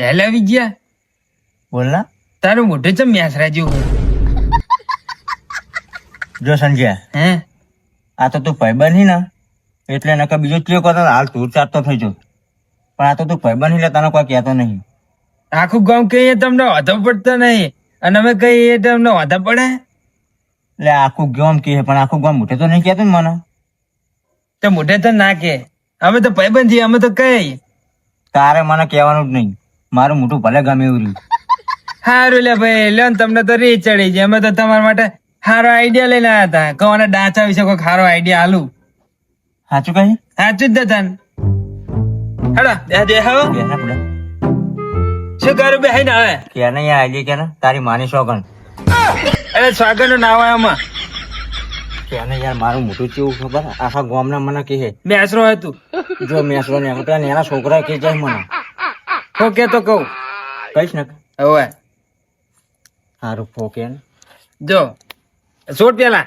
હેલા આવી ગયા બોલ ના તારું મોઢું ચમ મ્યાસરા જેવું જો સંજય હે? આ તો તું ભાઈબંધ હી ને એટલે નકર બીજો ચિયો કરતો હાલ તું ચાટતો થઈ જો. પણ આ તો તું ભાઈબંધ એટલે તને કોઈ કહેતો નહીં. આખું ગામ કહીએ તમને વાંધો પડતો નહીં. અને અમે કહીએ તમને વાંધો પડે? એટલે આખું ગામ કહે પણ આખું ગામ મોઢે તો નહીં કહેતો ને મને. તો મોઢે તો ના કે અમે તો ભાઈબંધ છીએ અમે તો કહીએ. તારે મને કહેવાનું જ નહીં. મારું મોટું ભલે ગમે એવું રહ્યું. સારું લે ભાઈ લ્યો તમને તો રીત ચડી છે. અમે તો તમારા માટે સારો આઈડિયા લઈને આવ્યા હતા. કવાના ડાચા વિશે કોઈ સારો આઈડિયા હાલું. સાચું કહી? સાચું જ હતા હેડો બે બે હવે ના શું કરું બે ને હવે? કે નહીં આજે કે ને તારી માની શોગન અરે સ્વાગતનું નામ આવે આમાં. કે યાર મારું મોટું ચેવું ખબર? આખા ગામના મને કહે. મેસરો હતું. જો મેસરો ને ને એના છોકરા કે જાય મને. ઓકે તો કહું. કહીશ ને. હવે. સારું ફોકે જો સોટ પેલા.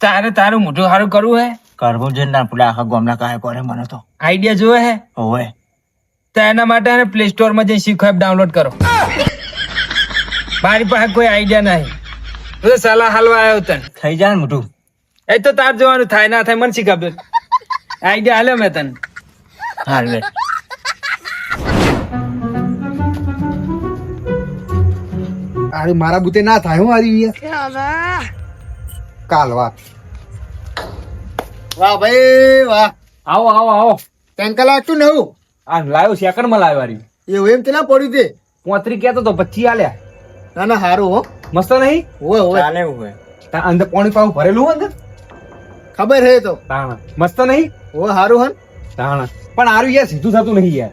તારે તારું મોઢું સારું કરવું હે? કરવું છે ના પેલા આખા ગામના કાંઈ કરે મને તો. આઈડિયા જોવે હે? ઓવે તો એના માટે પ્લે સ્ટોરમાં જઈને શીખો એપ ડાઉનલોડ કરો. મારી પાસે કોઈ આઈડિયા નહીં. તો સલાહ હાલવા આવ્યો તને. થઈ જાય મોટું એ તો તાર જોવાનું થાય ના થાય મને શીખા આઈડિયા હાલ્યો મેં તને. હાલ. અરે મારા બુતે ના થાય હું હારી કાલ વાત વાહ ભાઈ વાહ. આવો આવો આવો. ટેન્કર લાગતું ને હું. આ લાવ્યો સેકન્ડમાં લાવ્યો વારી એવું એમ કેટલા પડ્યું તે? પોત્રી કેતો તો પચી આલ્યા. ના ના હારું હો. મસ્ત નહીં? હોય હોય. ચાલે હોય. તા અંદર પાણી પાવું ભરેલું હોય અંદર? ખબર હે તો. મસ્ત નહીં? ઓ હારું હન. તાણા. પણ આરું યાર સીધું થતું નહીં યાર.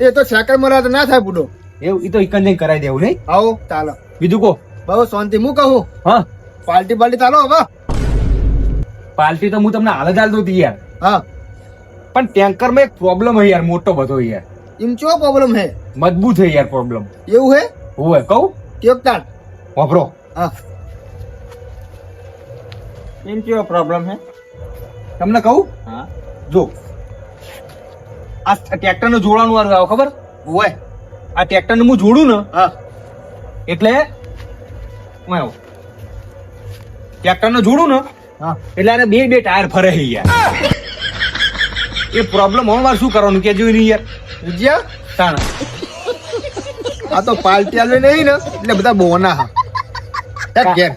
એ તો સાકર મરા તો ના થાય બુડો. એવું એ તો એક જ કરાવી દેવું નહીં? આવો ચાલો. બીજું કો બહુ શાંતિ હું કહું? હા. પાર્ટી પાર્ટી ચાલો હવે. પાર્ટી તો હું તમને હાલ જ હાલ હતી યાર. હા. પણ ટેન્કરમાં એક પ્રોબ્લેમ હોય યાર મોટો બધો યાર. એમ ચો પ્રોબ્લેમ હે? મજબૂત છે યાર પ્રોબ્લેમ એવું હે? હોય કહું? કેક તાણ વાપરો. હા. એમ કેવો પ્રોબ્લેમ હે? તમને કહું? હા. જો આ ટ્રેક્ટરનું જોડાનું વાળું આવે ખબર? હોય આ ટ્રેક્ટરનું હું જોડું ને હા. એટલે હું આવું. ટ્રેક્ટરનું જોડું ને હા. એટલે આને બે બે ટાયર ફરે છે યાર. એ પ્રોબ્લેમ હવે શું કરવાનું કે જોઈ નહીં યાર? જ્યાં તાણ. આ તો પાલટી આવે નહીં ને એટલે બધા બોના હા. ઘેર